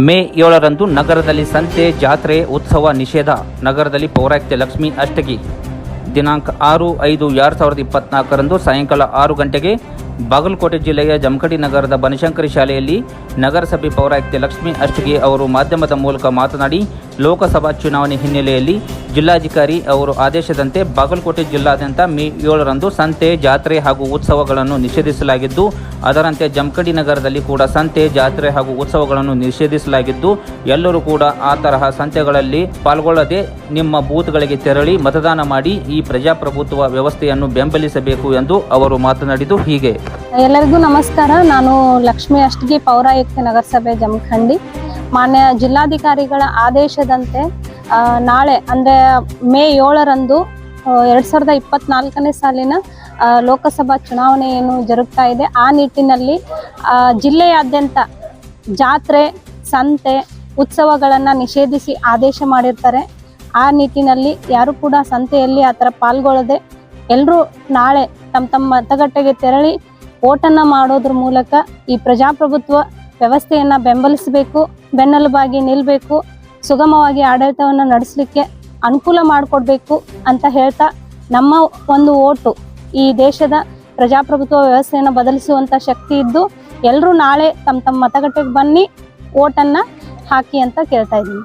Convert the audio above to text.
ಮೇ ಏಳರಂದು ನಗರದಲ್ಲಿ ಸಂತೆ ಜಾತ್ರೆ ಉತ್ಸವ ನಿಷೇಧ. ನಗರದಲ್ಲಿ ಪೌರಾಯುಕ್ತೆ ಲಕ್ಷ್ಮಿ ಅಷ್ಟಗಿ. ದಿನಾಂಕ ಆರು ಐದು ಎರಡು ಸಾವಿರದ ಇಪ್ಪತ್ನಾಲ್ಕರಂದು ಸಾಯಂಕಾಲ ಆರು ಗಂಟೆಗೆ ಬಾಗಲಕೋಟೆ ಜಿಲ್ಲೆಯ ಜಮಖಡಿ ನಗರದ ಬನಶಂಕರಿ ಶಾಲೆಯಲ್ಲಿ ನಗರಸಭೆ ಪೌರಾಯುಕ್ತೆ ಲಕ್ಷ್ಮಿ ಅಷ್ಟಗಿ ಅವರು ಮಾಧ್ಯಮದ ಮೂಲಕ ಮಾತನಾಡಿ ಲೋಕಸಭಾ ಚುನಾವಣೆ ಹಿನ್ನೆಲೆಯಲ್ಲಿ ಜಿಲ್ಲಾಧಿಕಾರಿ ಅವರು ಆದೇಶದಂತೆ ಬಾಗಲಕೋಟೆ ಜಿಲ್ಲಾದ್ಯಂತ ಮೇ ಏಳರಂದು ಸಂತೆ, ಜಾತ್ರೆ ಹಾಗೂ ಉತ್ಸವಗಳನ್ನು ನಿಷೇಧಿಸಲಾಗಿದ್ದು, ಅದರಂತೆ ಜಮಖಂಡಿ ನಗರದಲ್ಲಿ ಕೂಡ ಸಂತೆ, ಜಾತ್ರೆ ಹಾಗೂ ಉತ್ಸವಗಳನ್ನು ನಿಷೇಧಿಸಲಾಗಿದ್ದು, ಎಲ್ಲರೂ ಕೂಡ ಆ ತರಹ ಸಂತೆಗಳಲ್ಲಿ ಪಾಲ್ಗೊಳ್ಳದೆ ನಿಮ್ಮ ಬೂತ್ಗಳಿಗೆ ತೆರಳಿ ಮತದಾನ ಮಾಡಿ ಈ ಪ್ರಜಾಪ್ರಭುತ್ವ ವ್ಯವಸ್ಥೆಯನ್ನು ಬೆಂಬಲಿಸಬೇಕು ಎಂದು ಅವರು ಮಾತನಾಡಿದ್ದು ಹೀಗೆ. ಎಲ್ಲರಿಗೂ ನಮಸ್ಕಾರ. ನಾನು ಲಕ್ಷ್ಮೀ ಅಷ್ಟಗಿ, ಪೌರಾಯುಕ್ತ ನಗರಸಭೆ ಜಮಖಂಡಿ. ಮಾನ್ಯ ಜಿಲ್ಲಾಧಿಕಾರಿಗಳ ಆದೇಶದಂತೆ ನಾಳೆ ಅಂದರೆ ಮೇ ಏಳರಂದು ಎರಡು ಸಾವಿರದ ಇಪ್ಪತ್ನಾಲ್ಕನೇ ಸಾಲಿನ ಲೋಕಸಭಾ ಚುನಾವಣೆ ಏನು ಜರುಗ್ತಾ ಇದೆ. ಆ ನಿಟ್ಟಿನಲ್ಲಿ ಜಿಲ್ಲೆಯಾದ್ಯಂತ ಜಾತ್ರೆ, ಸಂತೆ, ಉತ್ಸವಗಳನ್ನು ನಿಷೇಧಿಸಿ ಆದೇಶ ಮಾಡಿರ್ತಾರೆ. ಆ ನಿಟ್ಟಿನಲ್ಲಿ ಯಾರು ಕೂಡ ಸಂತೆಯಲ್ಲಿ ಆ ಥರ ಪಾಲ್ಗೊಳ್ಳದೆ ಎಲ್ಲರೂ ನಾಳೆ ತಮ್ಮ ತಮ್ಮ ಮತಗಟ್ಟೆಗೆ ತೆರಳಿ, ಓಟನ್ನು ಮಾಡೋದ್ರ ಮೂಲಕ ಈ ಪ್ರಜಾಪ್ರಭುತ್ವ ವ್ಯವಸ್ಥೆಯನ್ನ ಬೆಂಬಲಿಸಬೇಕು, ಬೆನ್ನೆಲುಬಾಗಿ ನಿಲ್ಲಬೇಕು ಸುಗಮವಾಗಿ ಆಡಳಿತವನ್ನು ನಡೆಸಲಿಕ್ಕೆ ಅನುಕೂಲ ಮಾಡಿಕೊಡ್ಬೇಕು ಅಂತ ಹೇಳ್ತಾ ನಮ್ಮ ಒಂದು ಓಟು ಈ ದೇಶದ ಪ್ರಜಾಪ್ರಭುತ್ವ ವ್ಯವಸ್ಥೆಯನ್ನು ಬದಲಿಸುವಂಥ ಶಕ್ತಿ ಇದ್ದು ಎಲ್ಲರೂ ನಾಳೆ ತಮ್ಮ ತಮ್ಮ ಮತಗಟ್ಟೆಗೆ ಬನ್ನಿ, ಓಟನ್ನು ಹಾಕಿ ಅಂತ ಕೇಳ್ತಾ ಇದ್ದೀನಿ.